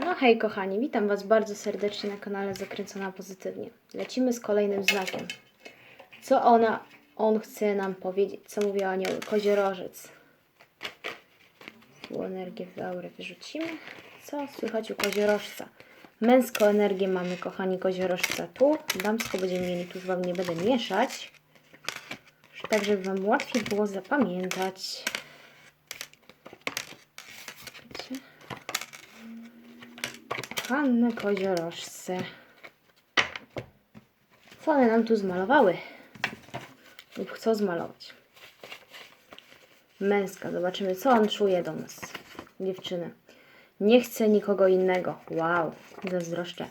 No hej kochani, witam Was bardzo serdecznie na kanale Zakręcona Pozytywnie. Lecimy z kolejnym znakiem. Co ona, on chce nam powiedzieć? Co mówi anioł? Koziorożec. Tu energię w aurę wyrzucimy. Co słychać u koziorożca? Męską energię mamy, kochani, koziorożca tu. Damską będziemy mieli, tu już Wam nie będę mieszać. Tak, żeby Wam łatwiej było zapamiętać. Kochane koziorożce. Co one nam tu zmalowały? Lub chcą zmalować. Męska. Zobaczymy, co on czuje do nas. Dziewczyny. Nie chcę nikogo innego. Wow, zazdroszczę.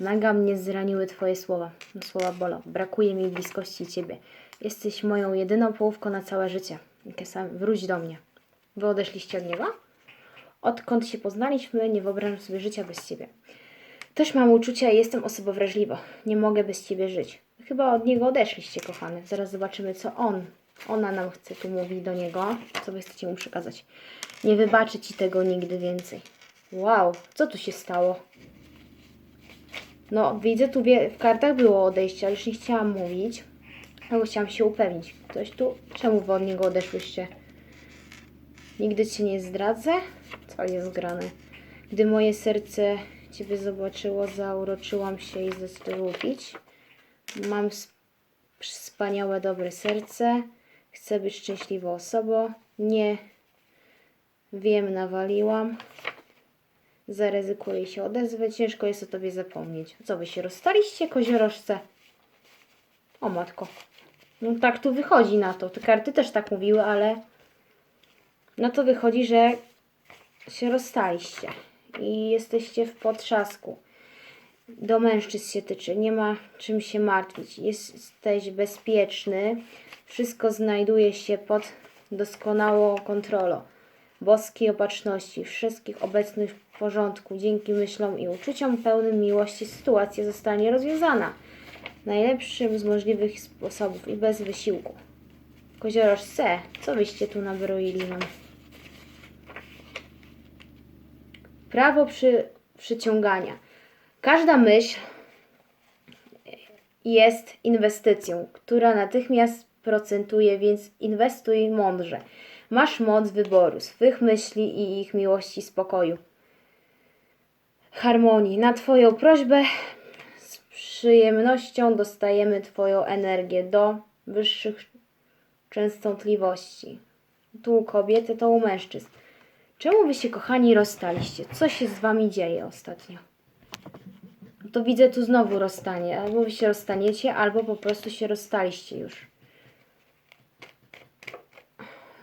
Naga mnie zraniły Twoje słowa. No, Słowa bolą. Brakuje mi bliskości Ciebie. Jesteś moją jedyną połówką na całe życie. Wróć do mnie. Wy odeszliście od niego? Odkąd się poznaliśmy, nie wyobrażam sobie życia bez Ciebie. Też mam uczucia i jestem osobą wrażliwą. Nie mogę bez Ciebie żyć. Chyba od niego odeszliście, kochany. Zaraz zobaczymy, co on, ona nam chce tu mówić do niego. Co Wy chcecie mu przekazać. Nie wybaczę Ci tego nigdy więcej. Wow, co tu się stało? No, widzę tu w kartach było odejście, ale już nie chciałam mówić. Ale chciałam się upewnić. Ktoś tu? Czemu Wy od niego odeszłyście? Nigdy Cię nie zdradzę? Co jest grane? Gdy moje serce Ciebie zobaczyło, zauroczyłam się i zdecydował pić. Mam wspaniałe, dobre serce. Chcę być szczęśliwą osobą. Nie wiem, nawaliłam. Zaryzykuję się odezwę. Ciężko jest o Tobie zapomnieć. Co Wy się rozstaliście, koziorożce? O matko. No tak tu wychodzi na to. Te karty też tak mówiły, ale no to wychodzi, że się rozstaliście i jesteście w potrzasku. Do mężczyzn się tyczy, nie ma czym się martwić. Jesteś bezpieczny, wszystko znajduje się pod doskonałą kontrolą. Boskiej opatrzności, wszystkich obecnych w porządku. Dzięki myślom i uczuciom pełnym miłości sytuacja zostanie rozwiązana. Najlepszym z możliwych sposobów i bez wysiłku. Kozioroż C, co wyście tu nabroili nam? Prawo przy, przyciągania. Każda myśl jest inwestycją, która natychmiast procentuje, więc inwestuj mądrze. Masz moc wyboru swych myśli i ich miłości spokoju. Harmonii. Na Twoją prośbę z przyjemnością dostajemy Twoją energię do wyższych częstotliwości. Tu u kobiety, to u mężczyzn. Czemu wy się, kochani, rozstaliście? Co się z wami dzieje ostatnio? To widzę tu znowu rozstanie. Albo wy się rozstaniecie, albo po prostu się rozstaliście już.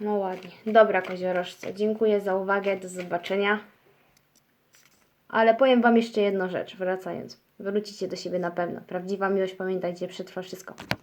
No ładnie. Dobra, koziorożce. Dziękuję za uwagę. Do zobaczenia. Ale powiem wam jeszcze jedną rzecz, wracając. Wrócicie do siebie na pewno. Prawdziwa miłość, pamiętajcie, przetrwa wszystko.